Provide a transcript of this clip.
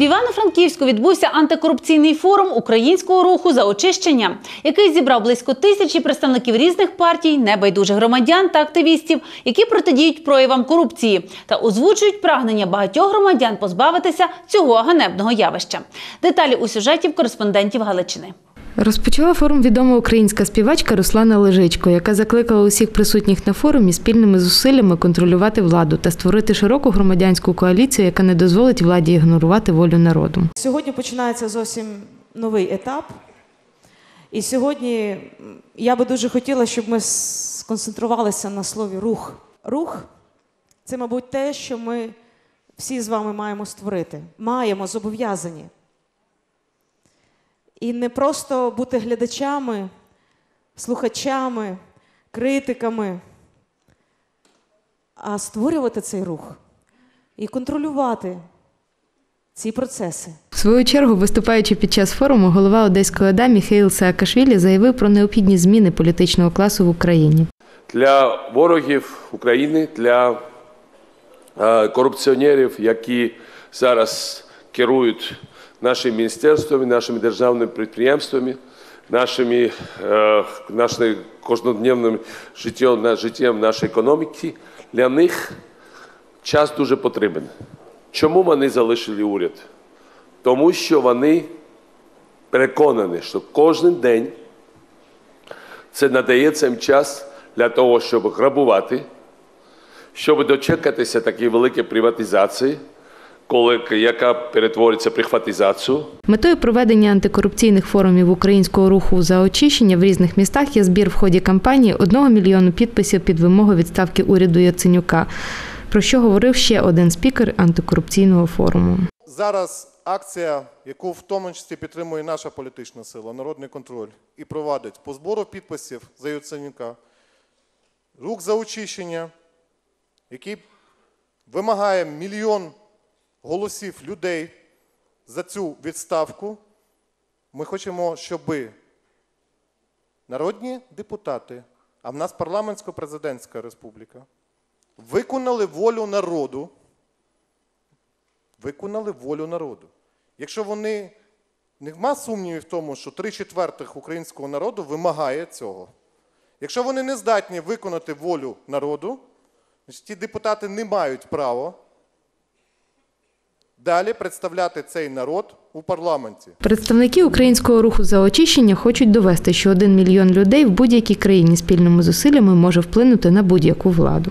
В Івано-Франківську відбувся антикорупційний форум українського руху за очищення, який зібрав близько тисячі представників різних партій, небайдужих громадян та активістів, які протидіють проявам корупції та озвучують прагнення багатьох громадян позбавитися цього ганебного явища. Деталі у сюжеті в кореспондентів Галичини. Розпочала форум відома українська співачка Руслана Лежичко, яка закликала усіх присутніх на форумі спільними зусиллями контролювати владу та створити широку громадянську коаліцію, яка не дозволить владі ігнорувати волю народу. Сьогодні починається зовсім новий етап. І сьогодні я би дуже хотіла, щоб ми сконцентрувалися на слові рух. Рух це, мабуть, те, що ми всі з вами маємо створити. Маємо зобов'язані. І не просто бути глядачами, слухачами, критиками, а створювати цей рух і контролювати ці процеси. В свою чергу, виступаючи під час форуму, голова Одеської ОДА Міхаїл Саакашвілі заявив про необхідність зміни політичного класу в Україні. для ворогів України, для е, корупціонерів, які зараз керують нашими міністерствами, нашими державними підприємствами, нашими, е, нашим кожнодневним життям, життям нашої економіки, для них час дуже потрібен. Чому вони залишили уряд? Тому що вони переконані, що кожен день це надається їм час для того, щоб грабувати, щоб дочекатися такої великої приватизації, коли, яка перетвориться прихватизацію. Метою проведення антикорупційних форумів українського руху за очищення в різних містах є збір в ході кампанії одного мільйону підписів під вимогу відставки уряду Яценюка, про що говорив ще один спікер антикорупційного форуму. Зараз акція, яку в тому числі підтримує наша політична сила, народний контроль, і провадить по збору підписів за Яценюка, рух за очищення, який вимагає мільйон голосів людей за цю відставку. Ми хочемо, щоб народні депутати, а в нас парламентсько-президентська республіка, виконали волю народу виконали волю народу. Якщо вони нема сумнівів в тому, що три четвертих українського народу вимагає цього. Якщо вони не здатні виконати волю народу, значить ті депутати не мають права далі представляти цей народ у парламенті. Представники українського руху за очищення хочуть довести, що один мільйон людей в будь-якій країні спільними зусиллями може вплинути на будь-яку владу.